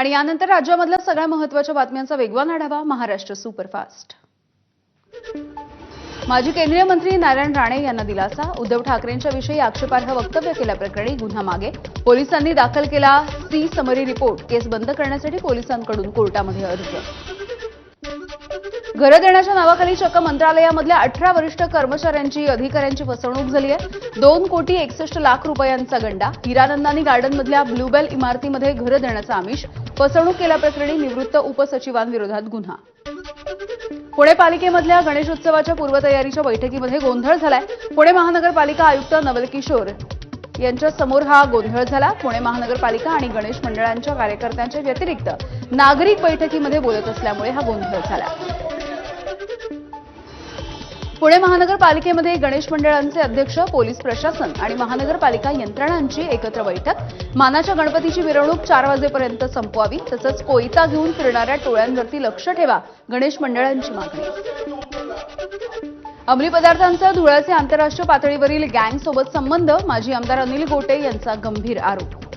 आणि यानंतर राज्यामधल्या सगळ्या महत्त्वाच्या बातम्यांचा वेगवान आढावा महाराष्ट्र सुपरफास्ट. माजी केंद्रीय मंत्री नारायण राणे यांना दिलासा. उद्धव ठाकरेंच्या विषयी आक्षेपार्ह वक्तव्य केल्याप्रकरणी गुन्हा मागे. पोलिसांनी दाखल केला सी समरी रिपोर्ट. केस बंद करण्यासाठी पोलिसांकडून कोर्टामध्ये अर्ज. घरं देण्याच्या नावाखाली चक्क मंत्रालयामधल्या अठरा वरिष्ठ कर्मचाऱ्यांची अधिकाऱ्यांची फसवणूक झाली आहे दोन कोटी एकसष्ट लाख रुपयांचा गंडा. हिरानंदानी गार्डनमधल्या ब्लूबेल इमारतीमध्ये घरं देण्याचा आमिष. फसवणूक केल्याप्रकरणी निवृत्त उपसचिवांविरोधात गुन्हा. पुणे पालिकेमधल्या गणेशोत्सवाच्या पूर्वतयारीच्या बैठकीमध्ये गोंधळ झालाय. पुणे महानगरपालिका आयुक्त नवल किशोर यांच्या समोर हा गोंधळ झाला. पुणे महानगरपालिका आणि गणेश मंडळांच्या कार्यकर्त्यांच्या व्यतिरिक्त नागरिक बैठकीमध्ये बोलत असल्यामुळे हा गोंधळ झाला. पुणे महानगरपालिकेमध्ये गणेश मंडळांचे अध्यक्ष पोलीस प्रशासन आणि महानगरपालिका यंत्रणांची एकत्र बैठक. मानाच्या गणपतीची मिरवणूक चार वाजेपर्यंत संपवावी तसंच कोयता घेऊन फिरणाऱ्या टोळ्यांवरती लक्ष ठेवा गणेश मंडळांची मागणी. अंमली पदार्थांचा धुळ्याचे आंतरराष्ट्रीय पातळीवरील गँगसोबत संबंध माजी आमदार अनिल गोटे यांचा गंभीर आरोप.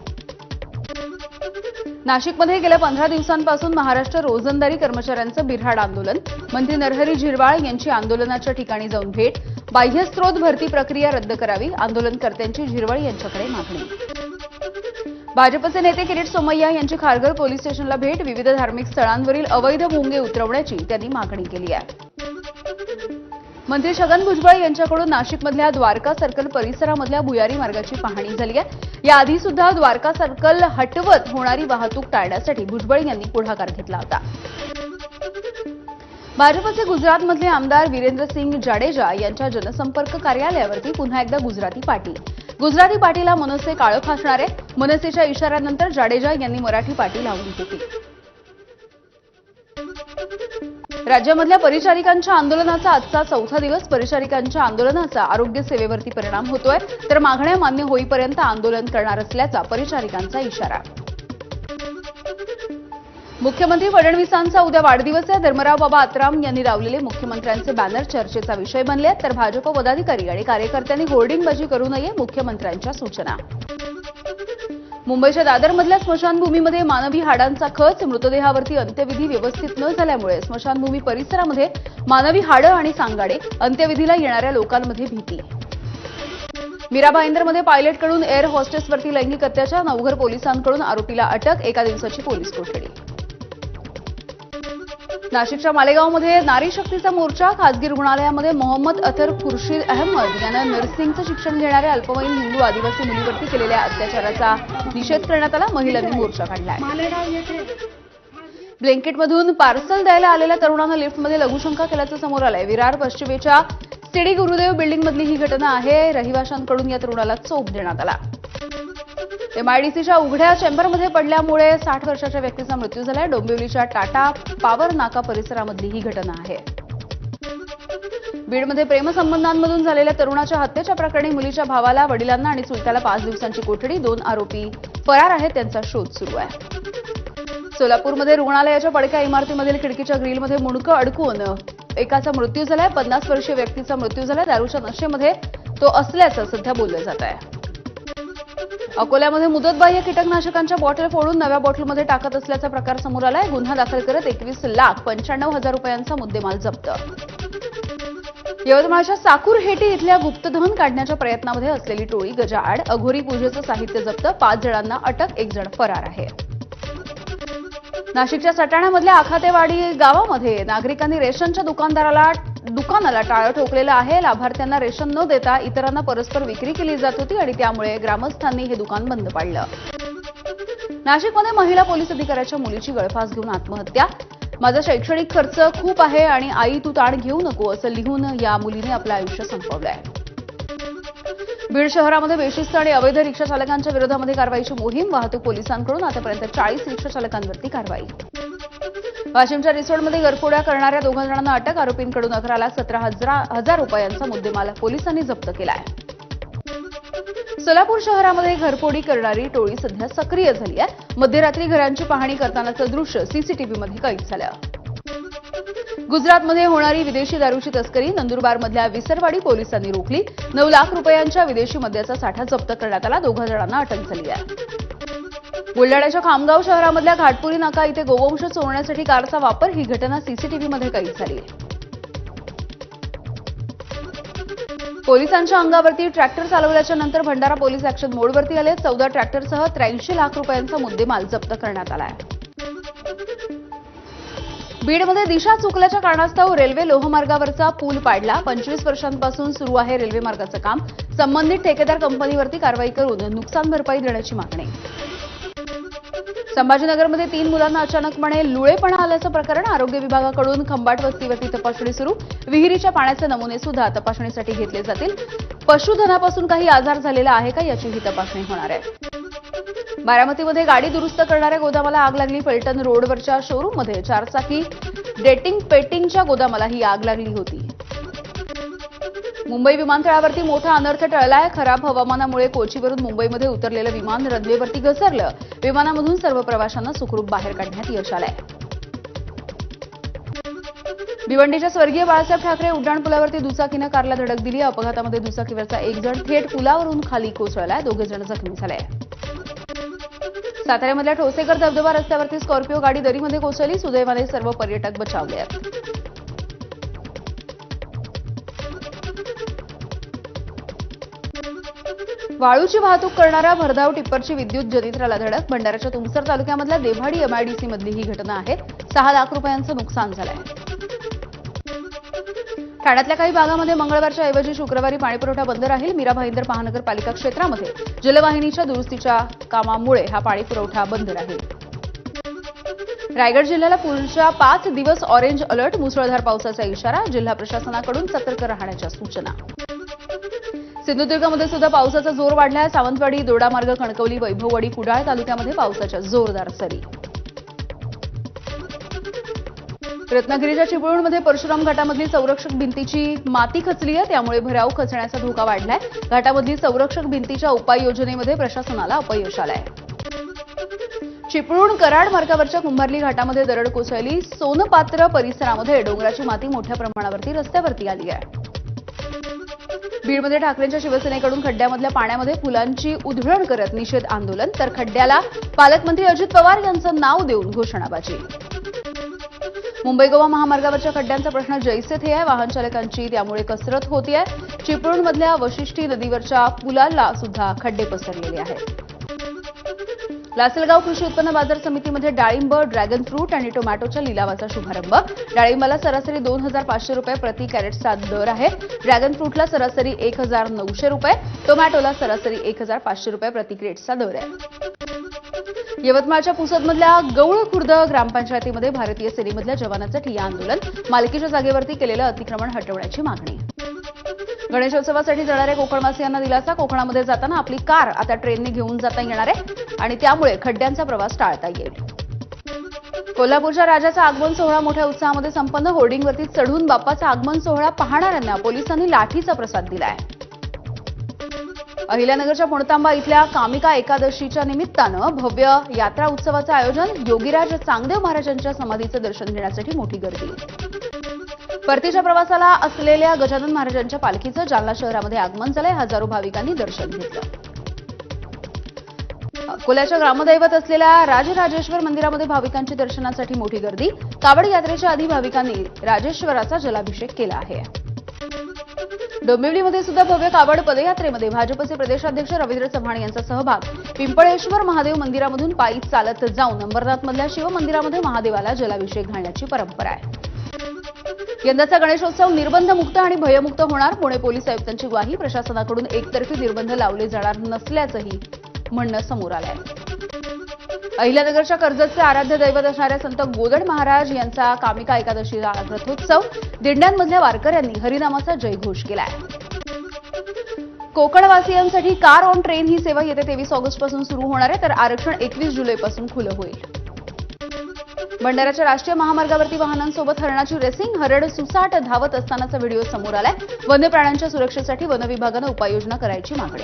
नाशिकमध्ये गेल्या पंधरा दिवसांपासून महाराष्ट्र रोजंदारी कर्मचाऱ्यांचं बिऱ्हाड आंदोलन. मंत्री नरहरी झिरवाळ यांची आंदोलनाच्या ठिकाणी जाऊन भेट. बाह्यस्त्रोत भरती प्रक्रिया रद्द करावी आंदोलनकर्त्यांची झिरवाळ यांच्याकडे मागणी. भाजपचे नेते किरीट सोमय्या यांची खारघर पोलीस स्टेशनला भेट. विविध धार्मिक स्थळांवरील अवैध भोंगे उतरवण्याची त्यांनी मागणी केली आहे. मंत्री छगन भुजबळ यांच्याकडून नाशिकमधल्या द्वारका सर्कल परिसरामधल्या भुयारी मार्गाची पाहणी झाली आहे. याआधी सुद्धा द्वारका सर्कल हटवत होणारी वाहतूक टाळण्यासाठी भुजबळ यांनी पुढाकार घेतला होता. भाजपचे गुजरातमधले आमदार वीरेंद्र सिंग जाडेजा यांच्या जनसंपर्क कार्यालयावरती पुन्हा एकदा गुजराती पाटील. गुजराती पाटीला मनसे काळं फासणार. आहे मनसेच्या इशाऱ्यानंतर जाडेजा यांनी मराठी पाटी लावून होती राज्यामधल्या परिचारिकांच्या आंदोलनाचा आजचा चौथा दिवस परिचारिकांच्या आंदोलनाचा आरोग्य सेवेवरती परिणाम होतोय. तर मागण्या मान्य होईपर्यंत आंदोलन करणार असल्याचा परिचारिकांचा इशारा. मुख्यमंत्री फडणवीसांचा उद्या वाढदिवस आहे. धर्मराव बाबा आत्राम यांनी लावलेले मुख्यमंत्र्यांचे बॅनर चर्चेचा विषय बनले तर भाजप पदाधिकारी आणि कार्यकर्त्यांनी होर्डिंगबाजी करू नये मुख्यमंत्र्यांच्या सूचना. मुंबईच्या दादरमधल्या स्मशानभूमीमध्ये मानवी हाडांचा खच मृतदेहावरती अंत्यविधी व्यवस्थित न झाल्यामुळे स्मशानभूमी परिसरामध्ये मानवी हाडं आणि सांगाडे अंत्यविधीला येणाऱ्या लोकांमध्ये भीती. मीरा भाईंदरमध्ये पायलटकडून एअर हॉस्टेसवरती लैंगिक अत्याचार नवघर पोलिसांकडून आरोपीला अटक एका दिवसाची पोलीस कोठडी. नाशिकच्या मालेगावमध्ये नारी शक्तीचा मोर्चा खासगी रुग्णालयामध्ये मोहम्मद अथर खुर्शीद अहमद यांना नर्सिंगचं शिक्षण घेणाऱ्या अल्पवयीन हिंदू आदिवासी मुलीवरती केलेल्या अत्याचाराचा निषेध करण्यात आला. महिलांनी मोर्चा काढलाय. ब्लँकेटमधून पार्सल द्यायला आलेल्या तरुणानं लिफ्टमध्ये लघुशंका केल्याचं समोर आलंय. विरार पश्चिमेच्या सिडी गुरुदेव बिल्डिंगमधली ही घटना आहे. रहिवाशांकडून या तरुणाला चोप देण्यात आला. एमआयडीसीच्या उघड्या चेंबरमध्ये पडल्यामुळे साठ वर्षाच्या व्यक्तीचा मृत्यू झालाय. डोंबिवलीच्या टाटा पावर नाका परिसरामधली ही घटना आहे. बीडमध्ये प्रेमसंबंधांमधून झालेल्या तरुणाच्या हत्येच्या प्रकरणी मुलीच्या भावाला वडिलांना आणि चुलत्याला पाच दिवसांची कोठडी दोन आरोपी फरार आहेत त्यांचा शोध सुरू आहे. सोलापूरमध्ये रुग्णालयाच्या पडक्या इमारतीमधील खिडकीच्या ग्रीलमध्ये मुंडकं अडकून एकाचा मृत्यू झालाय. पन्नास वर्षीय व्यक्तीचा मृत्यू झालाय. दारूच्या नशेमध्ये तो असल्याचं सध्या बोललं जात आहे. अकोल्यामध्ये मुदतबाह्य कीटकनाशकांच्या बॉटल फोडून नव्या बॉटलमध्ये टाकत असल्याचा प्रकार समोर आलाय. गुन्हा दाखल करत एकवीस लाख पंच्याण्णव हजार रुपयांचा मुद्देमाल जप्त. यवतमाळच्या साकूरहेटी इथल्या गुप्तधन काढण्याच्या प्रयत्नामध्ये असलेली टोळी गजाआड अघोरी पूजेचं साहित्य जप्त पाच जणांना अटक एक जण फरार आहे. नाशिकच्या सटाण्यामधल्या आखातेवाडी गावामध्ये नागरिकांनी रेशनच्या दुकानदाराला दुकानाला टाळं ठोकलेलं आहे. लाभार्थ्यांना रेशन न देता इतरांना परस्पर विक्री केली जात होती आणि त्यामुळे ग्रामस्थांनी हे दुकान बंद पाडलं. नाशिकमध्ये महिला पोलीस अधिकाऱ्याच्या मुलीची गळफास घेऊन आत्महत्या. माझा शैक्षणिक खर्च खूप आहे आणि आई तू ताण घेऊ नको असं लिहून या मुलीने आपलं आयुष्य संपवलंय. बीड शहरामध्ये बेशिस्त आणि अवैध रिक्षा चालकांच्या विरोधामध्ये कारवाईची मोहीम वाहतूक पोलिसांकडून आतापर्यंत चाळीस रिक्षा चालकांवरती कारवाई. वाशिमच्या रिसोडमध्ये गरफोड्या करणाऱ्या दोघा जणांना अटक. आरोपींकडून अकरा लाख सतरा हजार रुपयांचा मुद्देमाल पोलिसांनी जप्त केलाय सोलापूर शहरामध्ये घरफोडी करणारी टोळी सध्या सक्रिय झाली आहे. मध्यरात्री घरांची पाहणी करतानाचं दृश्य सीसीटीव्हीमध्ये कैद झालं. गुजरातमध्ये होणारी विदेशी दारूची तस्करी नंदुरबारमधल्या विसरवाडी पोलिसांनी रोखली. नऊ लाख रुपयांच्या विदेशी मद्याचा साठा जप्त करण्यात आला. दोघा जणांना अटक झाली आहे. बुलढाण्याच्या खामगाव शहरामधल्या घाटपुरी नाका इथे गोवंश चोरण्यासाठी कारचा वापर. ही घटना सीसीटीव्हीमध्ये कैद झाली पोलिसांच्या अंगावरती ट्रॅक्टर चालवल्याच्या नंतर भंडारा पोलीस ऍक्शन मोडवरती आले. चौदा ट्रॅक्टरसह त्र्याऐंशी लाख रुपयांचा मुद्देमाल जप्त करण्यात आला आहे. बीडमध्ये दिशा चुकल्याच्या कारणास्तव रेल्वे लोहमार्गावरचा पूल पाडला. पंचवीस वर्षांपासून सुरू आहे रेल्वे मार्गाचं काम. संबंधित ठेकेदार कंपनीवरती कारवाई करून नुकसान भरपाई देण्याची मागणी. संभाजीनगरमध्ये तीन मुलांना अचानकपणे लुळेपणा आल्याचं प्रकरण आरोग्य विभागाकडून खंबाट वस्तीवरती तपासणी सुरू. विहिरीच्या पाण्याचे नमुने सुद्धा तपासणीसाठी घेतले जातील. पशुधनापासून काही आजार झालेला आहे का याचीही तपासणी होणार आहे. बारामतीमध्ये गाडी दुरुस्त करणाऱ्या गोदामाला आग लागली. फलटण रोडवरच्या शोरूममध्ये चारचाकी डेटिंग पेटिंगच्या गोदामाला ही आग लागली होती. मुंबई विमानतळावरती मोठा अनर्थ टळलाय. खराब हवामानामुळे कोचीवरून मुंबईमध्ये उतरलेलं विमान रनवेवरती घसरलं. विमानामधून सर्व प्रवाशांना सुखरूप बाहेर काढण्यात यश आलंय. भिवंडीच्या स्वर्गीय बाळासाहेब ठाकरे उड्डाणपुलावरती दुचाकीनं कारला धडक दिली. अपघातामध्ये दुचाकीवरचा एक जण थेट पुलावरून खाली कोसळलाय. दोघे जण जखमी झाले. साताऱ्यामधल्या ठोसेकर धबधबा रस्त्यावरती स्कॉर्पिओ गाडी दरीमध्ये कोसळली. सुदैवाने सर्व पर्यटक बचावले आहेत. वाळूची वाहतूक करणाऱ्या भरधाव टिप्परची विद्युत जनित्राला धडक. भंडाऱ्याच्या तुमसर तालुक्यामधल्या देव्हाडी एमआयडीसी मधली ही घटना आहे. सहा लाख रुपयांचं नुकसान झालंय. ठाण्यातल्या काही भागामध्ये मंगळवारच्या ऐवजी शुक्रवारी पाणीपुरवठा बंद राहील. मीरा भाईंदर महानगरपालिका क्षेत्रामध्ये जलवाहिनीच्या दुरुस्तीच्या कामामुळे हा पाणीपुरवठा बंद राहील. रायगड जिल्ह्याला पुढच्या पाच दिवस ऑरेंज अलर्ट मुसळधार पावसाचा इशारा जिल्हा प्रशासनाकडून सतर्क राहण्याच्या सूचना. सिंधुदुर्गमध्ये सुद्धा पावसाचा जोर वाढलाय. सावंतवाडी दोडामार्ग कणकवली वैभववाडी कुडाळ तालुक्यामध्ये पावसाच्या जोरदार सरी. रत्नागिरीच्या चिपळूणमध्ये परशुराम घाटामधली संरक्षक भिंतीची माती खचली आहे. त्यामुळे भराव खचण्याचा धोका वाढलाय. घाटामधली संरक्षक भिंतीच्या उपाययोजनेमध्ये प्रशासनाला अपयश आलंय. चिपळूण कराड मार्गावरच्या कुंभारली घाटामध्ये दरड कोसळली. सोनपात्र परिसरामध्ये डोंगराची माती मोठ्या प्रमाणावरती रस्त्यावरती आली आहे. बीडमध्ये ठाकरेंच्या शिवसेनेकडून खड्ड्यामधल्या पाण्यामध्ये फुलांची उधळण करत निषेध आंदोलन तर खड्ड्याला पालकमंत्री अजित पवार यांचं नाव देऊन घोषणाबाजी. मुंबई गोवा महामार्गावरच्या खड्ड्यांचा प्रश्न जैसे थे आहे वाहन चालकांची त्यामुळे कसरत होतीये. चिपळूणमधल्या वशिष्ठी नदीवरच्या पुलाला सुद्धा खड्डे पसरलेले आहेत. लासलगाव कृषी उत्पन्न बाजार समितीमध्ये डाळिंब ड्रॅगन फ्रूट आणि टोमॅटोच्या लिलावाचा शुभारंभ. डाळिंबाला सरासरी दोन हजार पाचशे रुपये प्रति कॅरेटचा दर आहे. ड्रॅगन फ्रूटला सरासरी एक हजार नऊशे रुपये. टोमॅटोला सरासरी एक हजार पाचशे रुपये प्रति क्रेटचा दर आहे. यवतमाळच्या पुसदमधल्या गौळ खुर्द ग्रामपंचायतीमध्ये भारतीय सेनेमधल्या जवानांचं ठिय्या आंदोलन मालकीच्या जागेवरती केलेलं अतिक्रमण हटवण्याची मागणी. गणेशोत्सवासाठी जाणाऱ्या कोकणवासियांना दिलासा. कोकणामध्ये जाताना आपली कार आता ट्रेनने घेऊन जाता येणार आहे. आणि त्यामुळे खड्ड्यांचा प्रवास टाळता येईल. कोल्हापूरच्या राजाचा आगमन सोहळा मोठ्या उत्साहामध्ये संपन्न. होर्डिंगवरती चढून बाप्पाचा आगमन सोहळा पाहणाऱ्यांना पोलिसांनी लाठीचा प्रसाद दिलाय. अहिल्यानगरच्या पुणतांबा इथल्या कामिका एकादशीच्या निमित्तानं भव्य यात्रा उत्सवाचं आयोजन योगीराज चांगदेव महाराजांच्या समाधीचं दर्शन घेण्यासाठी मोठी गर्दी. परतीच्या प्रवासाला असलेल्या गजानन महाराजांच्या पालखीचं जालना शहरामध्ये आगमन झालंय. हजारो भाविकांनी दर्शन घेतलं. अकोल्याच्या ग्रामदैवत असलेल्या राजराजेश्वर मंदिरामध्ये भाविकांची दर्शनासाठी मोठी गर्दी. कावड यात्रेच्या आधी भाविकांनी राजेश्वराचा जलाभिषेक केला आहे. डोंबिवलीमध्ये सुद्धा भव्य कावड पदयात्रेमध्ये भाजपचे प्रदेशाध्यक्ष रवींद्र चव्हाण यांचा सहभाग. पिंपळेश्वर महादेव मंदिरामधून पायी चालत जाऊन अंबरनाथमधल्या शिवमंदिरामध्ये महादेवाला जलाभिषेक घालण्याची परंपरा आहे. यंदाचा गणेशोत्सव निर्बंधमुक्त आणि भयमुक्त होणार. पुणे पोलीस आयुक्तांची ग्वाही. प्रशासनाकडून एकतर्फी निर्बंध लावले जाणार नसल्याचंही म्हणणं समोर आलंय. अहिल्यानगरच्या कर्जतचे आराध्य दैवत असणाऱ्या संत गोदड महाराज यांचा कामिका एकादशीला रथोत्सव दिंड्यांमधल्या वारकऱ्यांनी हरिनामाचा जयघोष केलाय. कोकणवासियांसाठी कार ऑन ट्रेन ही सेवा येत्या तेवीस ऑगस्टपासून सुरू होणार आहे तर आरक्षण एकवीस जुलैपासून खुलं होईल. भंडाऱ्याच्या राष्ट्रीय महामार्गावरती वाहनांसोबत हरणाची रेसिंग हरड सुसाट धावत असतानाचा व्हिडिओ समोर आलाय. वन्य प्राण्यांच्या सुरक्षेसाठी वन विभागानं उपाययोजना करायची मागणी.